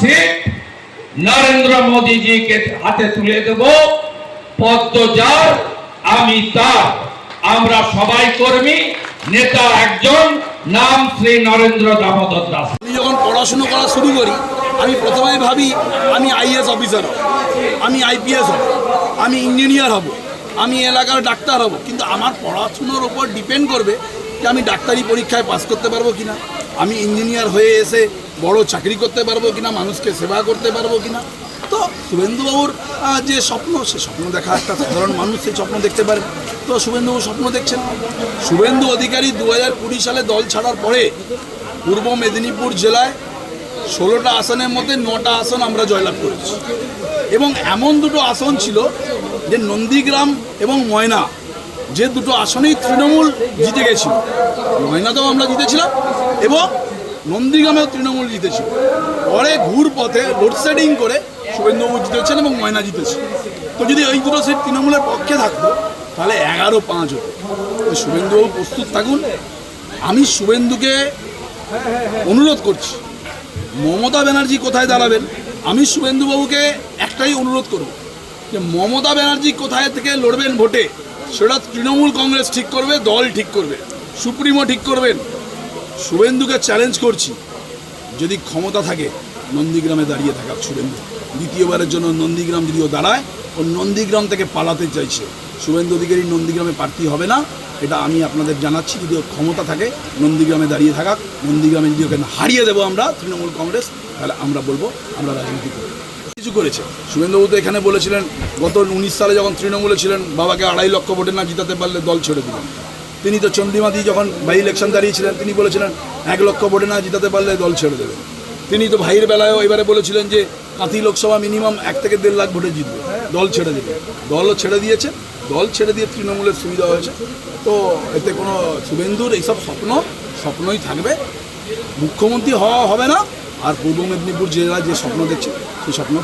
Seat Narendra মোদীজিকে হাতে তুলে দেব। পদ্ম যার, আমি তার। আমরা সবাই কর্মী, নেতা একজন, নাম শ্রী নরেন্দ্র দামোদর দাস। আমি যখন পড়াশুনো করা শুরু করি, আমি প্রথমে ভাবি, আমি আইএস অফিসার হব, আমি আইপিএস হব, আমি ইঞ্জিনিয়ার হব, আমি এলাকার ডাক্তার হব। কিন্তু আমার পড়াশুনোর ওপর ডিপেন্ড করবে যে আমি ডাক্তারি পরীক্ষায় পাস করতে পারব কিনা। আমি ইঞ্জিনিয়ার হয়ে এসে বড় চাকরি করতে পারব কিনা, মানুষকে সেবা করতে পারব কিনা। তো শুভেন্দুবাবুর যে স্বপ্ন, সে স্বপ্ন দেখা একটা সাধারণ মানুষ সেই স্বপ্ন দেখতে পারে। তো শুভেন্দুবাবু স্বপ্ন দেখছেন। শুভেন্দু অধিকারী দু হাজার কুড়ি সালে দল ছাড়ার পরে পূর্ব মেদিনীপুর জেলায় ষোলোটা আসনের মধ্যে নটা আসন আমরা জয়লাভ করেছি। এবং এমন দুটো আসন ছিল যে নন্দীগ্রাম এবং ময়না, যে দুটো আসনেই তৃণমূল জিতে গেছিল। ময়নাতেও আমরা জিতেছিলাম এবং নন্দীগ্রামেও তৃণমূল জিতেছিল পরে ঘুর পথে লোডশেডিং করে শুভেন্দুবাবু জিতেছেন এবং ময়না জিতেছে। তো যদি ওই দুটো সিট তৃণমূলের পক্ষে থাকতো, তাহলে এগারো পাঁচ হতো। শুভেন্দুবাবু প্রস্তুত থাকুন। আমি শুভেন্দুকে অনুরোধ করছি, মমতা ব্যানার্জি কোথায় দাঁড়াবেন? আমি শুভেন্দুবাবুকে একটাই অনুরোধ করব যে মমতা ব্যানার্জি কোথায় থেকে লড়বেন ভোটে, সেটা তৃণমূল কংগ্রেস ঠিক করবে, দল ঠিক করবে, সুপ্রিমো ঠিক করবেন শুভেন্দুকে চ্যালেঞ্জ করছি। যদি ক্ষমতা থাকে, নন্দীগ্রামে দাঁড়িয়ে থাকা শুভেন্দু। দ্বিতীয়বারের জন্য নন্দীগ্রাম যদিও দাঁড়ায়, ও নন্দীগ্রাম থেকে পালাতে চাইছে। শুভেন্দু অধিকারী নন্দীগ্রামে প্রার্থী হবে না। এটা আমি আপনাদের জানাচ্ছি, যদি ক্ষমতা থাকে, নন্দীগ্রামে দাঁড়িয়ে থাকা নন্দীগ্রামে যদি ওকে হারিয়ে দেবো আমরা, তৃণমূল কংগ্রেস, তাহলে আমরা বলব, আমরা রাজনীতি করব। কিছু করেছে। শুভেন্দুবাবু তো এখানে বলেছিলেন, গত উনিশ সালে যখন তৃণমূলে ছিলেন, বাবাকে আড়াই লক্ষ ভোটে না জিতাতে পারলে দল ছেড়ে দিলেন তিনি তো চন্দ্রিমাদি যখন বাই ইলেকশন দাঁড়িয়েছিলেন, তিনি বলেছিলেন, এক লক্ষ ভোটে না জিতাতে পারলে দল ছেড়ে দেবে। তিনি তো ভাইয়ের বেলায়ও এবারে বলেছিলেন যে, কাঁথি লোকসভা মিনিমাম এক থেকে দেড় লাখ ভোটে জিতবে। দল ছেড়ে দেবে। দলও ছেড়ে দিয়েছে। দল ছেড়ে দিয়ে তৃণমূলের সুবিধা হয়েছে। তো এতে কোনো শুভেন্দুর এইসব স্বপ্ন, স্বপ্নই থাকবে। মুখ্যমন্ত্রী হওয়া হবে না, আর পূর্ব মেদিনীপুর জেলায় যে স্বপ্ন দেখছে, সেই স্বপ্ন